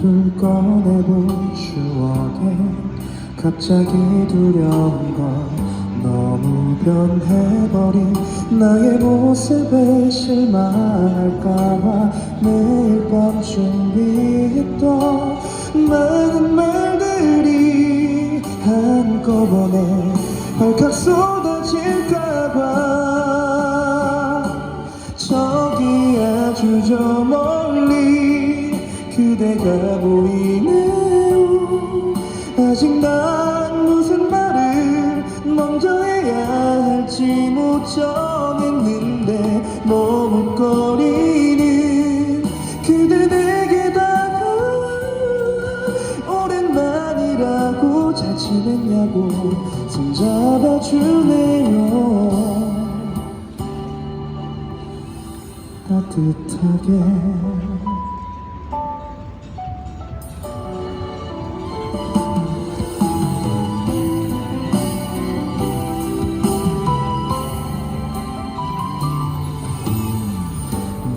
둘 꺼내본 추억에 갑자기 두려운 건 너무 변해버린 나의 모습에 실망할까봐 매일 밤 준비했던 많은 말들이 한꺼번에 헐칵 쏟아질까봐 저기 아주 저 멀리 그대가 보이네요 아직 난 무슨 말을 먼저 해야 할지 못 정했는데 머뭇거리는 그대 내게 다가 오랜만이라고 잘 지냈냐고 손잡아주네요. 따뜻하게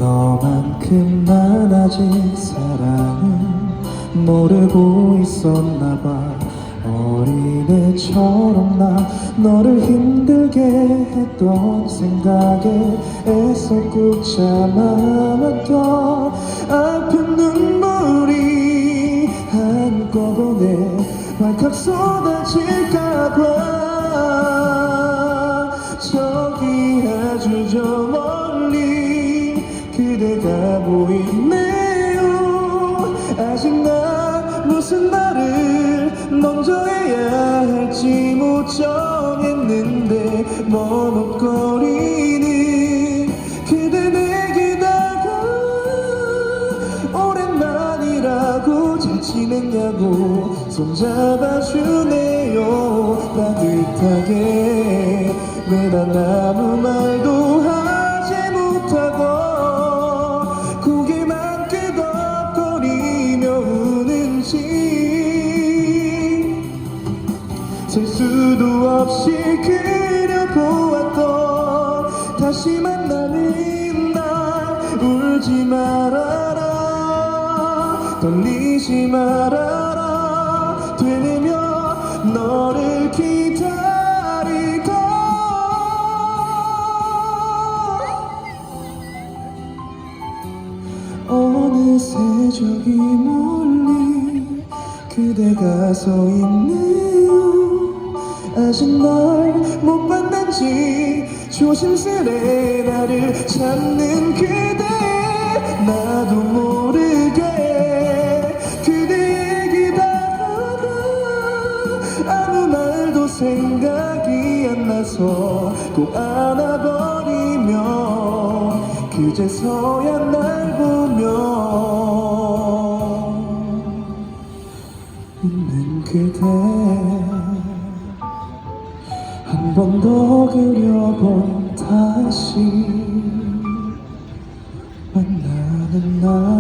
너만큼만 아직 사랑을 모르고 있었나 봐. 어린애처럼 나 너를 힘들게 했던 생각에 애써 꾹 참아왔던 아픈 눈물이 한꺼번에 왈칵 쏟아질까봐. 저기 아주 저 멀리 그대가 보이네요. 아직 나 무슨 말을 먼저 해야 할지 못 정했는데 머뭇거리는 그대 내게 다가 오랜만이라고 잘 지냈냐고 손잡아주네요. 따뜻하게 왜난 아무 말도 없이 그려보았던 다시 만나는 날. 울지 말아라. 떨리지 말아라. 되뇌며 너를 기다리고. 어느새 저기 멀리 그대가 서 있네요 아직 날못 봤는지 조심스레 나를 찾는 그대. 나도 모르게 그대 얘기다가 아무 말도 생각이 안 나서 꼭 안아버리며 그제서야 날 보며 웃는 그대 한 번 더 그려본 다시 만나는 날